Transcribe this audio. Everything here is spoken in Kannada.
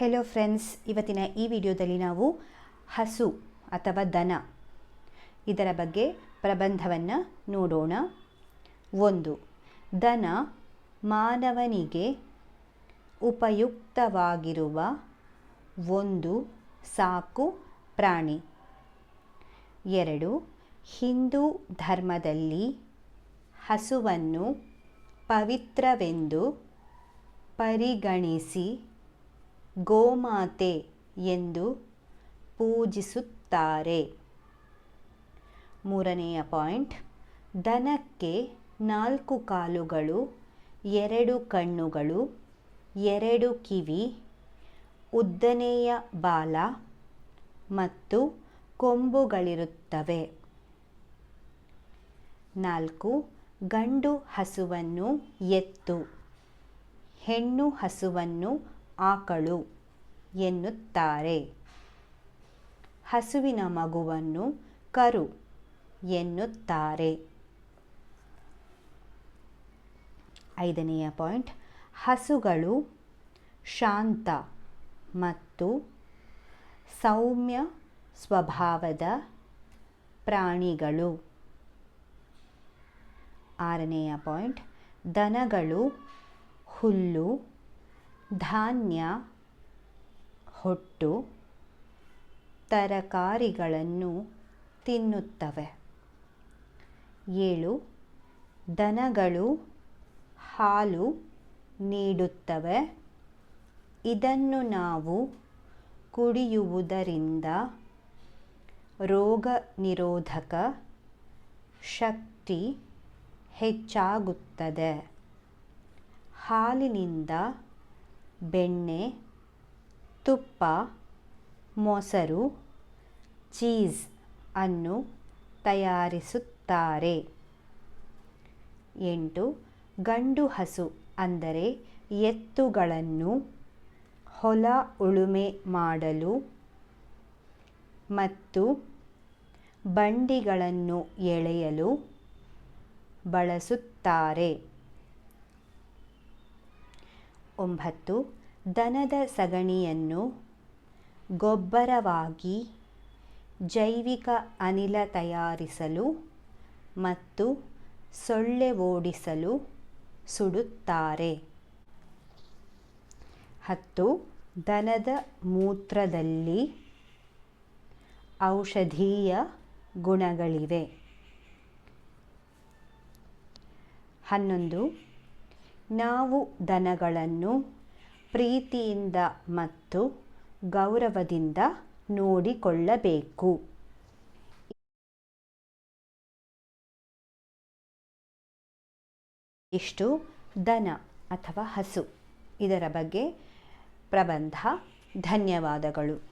ಹೆಲೋ ಫ್ರೆಂಡ್ಸ್ ಇವತ್ತಿನ ಈ ವಿಡಿಯೋದಲ್ಲಿ ನಾವು ಹಸು ಅಥವಾ ದನ ಇದರ ಬಗ್ಗೆ ಪ್ರಬಂಧವನ್ನು ನೋಡೋಣ. ಒಂದು, ದನ ಮಾನವನಿಗೆ ಉಪಯುಕ್ತವಾಗಿರುವ ಒಂದು ಸಾಕು ಪ್ರಾಣಿ. ಎರಡು, ಹಿಂದೂ ಧರ್ಮದಲ್ಲಿ ಹಸುವನ್ನು ಪವಿತ್ರವೆಂದು ಪರಿಗಣಿಸಿ ಗೋಮಾತೆ ಎಂದು ಪೂಜಿಸುತ್ತಾರೆ. ಮೂರನೆಯ ಪಾಯಿಂಟ್, ದನಕ್ಕೆ ನಾಲ್ಕು ಕಾಲುಗಳು, ಎರಡು ಕಣ್ಣುಗಳು, ಎರಡು ಕಿವಿ, ಉದ್ದನೆಯ ಬಾಲ ಮತ್ತು ಕೊಂಬುಗಳಿರುತ್ತವೆ. ನಾಲ್ಕು, ಗಂಡು ಹಸುವನ್ನು ಎತ್ತು. ಹೆಣ್ಣು ಹಸುವನ್ನು ಆಕಳು ಎನ್ನುತ್ತಾರೆ. ಹಸುವಿನ ಮಗುವನ್ನು ಕರು ಎನ್ನುತ್ತಾರೆ. ಐದನೆಯ ಪಾಯಿಂಟ್, ಹಸುಗಳು ಶಾಂತ ಮತ್ತು ಸೌಮ್ಯ ಸ್ವಭಾವದ ಪ್ರಾಣಿಗಳು. ಆರನೆಯ ಪಾಯಿಂಟ್, ದನಗಳು ಹುಲ್ಲು ಧಾನ್ಯ, ಹೊಟ್ಟು, ತರಕಾರಿಗಳನ್ನು ತಿನ್ನುತ್ತವೆ. ಏಳು, ದನಗಳು ಹಾಲು ನೀಡುತ್ತವೆ. ಇದನ್ನು ನಾವು ಕುಡಿಯುವುದರಿಂದ ರೋಗ ನಿರೋಧಕ ಶಕ್ತಿ ಹೆಚ್ಚಾಗುತ್ತದೆ. ಹಾಲಿನಿಂದ ಬೆಣ್ಣೆ, ತುಪ್ಪ, ಮೊಸರು, ಚೀಸ್ ಅನ್ನು ತಯಾರಿಸುತ್ತಾರೆ. ಎಂಟು, ಗಂಡು ಹಸು ಅಂದರೆ ಎತ್ತುಗಳನ್ನು ಹೊಲ ಉಳುಮೆ ಮಾಡಲು ಮತ್ತು ಬಂಡಿಗಳನ್ನು ಎಳೆಯಲು ಬಳಸುತ್ತಾರೆ. ಒಂಬತ್ತು ದನದ ಸಗಣಿಯನ್ನು ಗೊಬ್ಬರವಾಗಿ ಜೈವಿಕ ಅನಿಲ ತಯಾರಿಸಲು ಮತ್ತು ಸೊಳ್ಳೆ ಓಡಿಸಲು ಸುಡುತ್ತಾರೆ. ಹತ್ತು ದನದ ಮೂತ್ರದಲ್ಲಿ ಔಷಧೀಯ ಗುಣಗಳಿವೆ. ಹನ್ನೊಂದು ನಾವು ದನಗಳನ್ನು ಪ್ರೀತಿಯಿಂದ ಮತ್ತು ಗೌರವದಿಂದ ನೋಡಿಕೊಳ್ಳಬೇಕು. ಇಷ್ಟು ದನ ಅಥವಾ ಹಸು. ಇದರ ಬಗ್ಗೆ ಪ್ರಬಂಧ. ಧನ್ಯವಾದಗಳು.